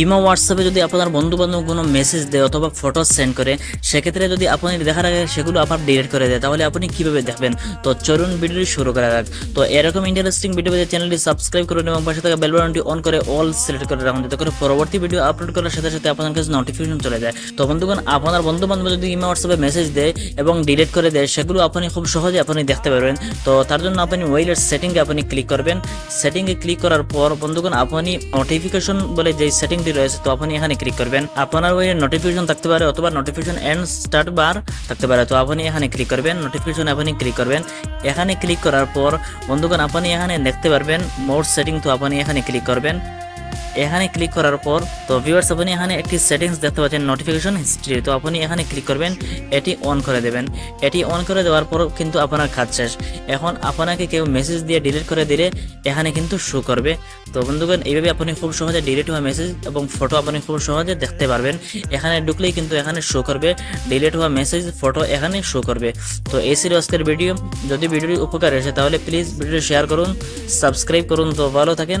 Imo হোয়াটসঅ্যাপে যদি আপনার বন্ধু বান্ধব কোনো মেসেজ দেয় অথবা ফটো সেন্ড করে, সেক্ষেত্রে যদি আপনি দেখার আগে সেগুলো আপনার ডিলিট করে দেয়, তাহলে আপনি কীভাবে দেখবেন? তো চলুন ভিডিওটি শুরু করা যাক। তো এরকম ইন্টারেস্টিং ভিডিও পেতে চ্যানেলটি সাবস্ক্রাইব করুন এবং পাশে থাকা বেল বাটনটি অন করে অল সিলেক্ট করে রাখুন, যাতে করে পরবর্তী ভিডিও আপলোড করার সাথে সাথে আপনার কাছে নোটিফিকেশন চলে যায়। তো বন্ধুগণ, আপনার বন্ধু বান্ধব যদি ইমো হোয়াটসঅ্যাপে মেসেজ দেয় এবং ডিলিট করে দেয়, সেগুলো আপনি খুব সহজে আপনি দেখতে পারবেন। তো তার জন্য আপনি ওয়েলের সেটিংয়ে আপনি ক্লিক করবেন। সেটিংয়ে ক্লিক করার পর বন্ধুগণ, আপনি নোটিফিকেশন বলে যে সেটিংটি রয়েছে, তো আপনি এখানে ক্লিক করবেন। আপনার ওই নোটিফিকেশন থাকতে পারে অথবা নোটিফিকেশন এন্ড স্টার্ট বার থাকতে পারে, তো আপনি এখানে ক্লিক করবেন নোটিফিকেশন আপনি ক্লিক করবেন। এখানে ক্লিক করার পর, বন্ধুগণ, আপনি এখানে দেখতে পারবেন মোর সেটিং তো আপনি এখানে ক্লিক করবেন। এখানে ক্লিক করার পর, তো ভিউয়ার্স আপনি এখানে একটি সেটিংস দেখতে পাচ্ছেন নোটিফিকেশন হিস্ট্রি তো আপনি এখানে ক্লিক করবেন, এটি অন করে দেবেন। এটি অন করে দেওয়ার পর কিন্তু আপনার কাজ শেষ। এখন আপনাকে কেউ মেসেজ দিয়ে ডিলিট করে দিলে এখানে কিন্তু শো করবে। তো বন্ধুগণ, এইভাবে আপনি খুব সহজে ডিলিট হওয়া মেসেজ এবং ফটো আপনি খুব সহজে দেখতে পারবেন। এখানে ঢুকলেই কিন্তু এখানে শো করবে। ডিলিট হওয়া মেসেজ ফটো এখানে শো করবে। তো এই ছিল আজকের ভিডিও যদি ভিডিওটি উপকার এসে, তাহলে প্লিজ ভিডিওটি শেয়ার করুন সাবস্ক্রাইব করুন। তো ভালো থাকেন।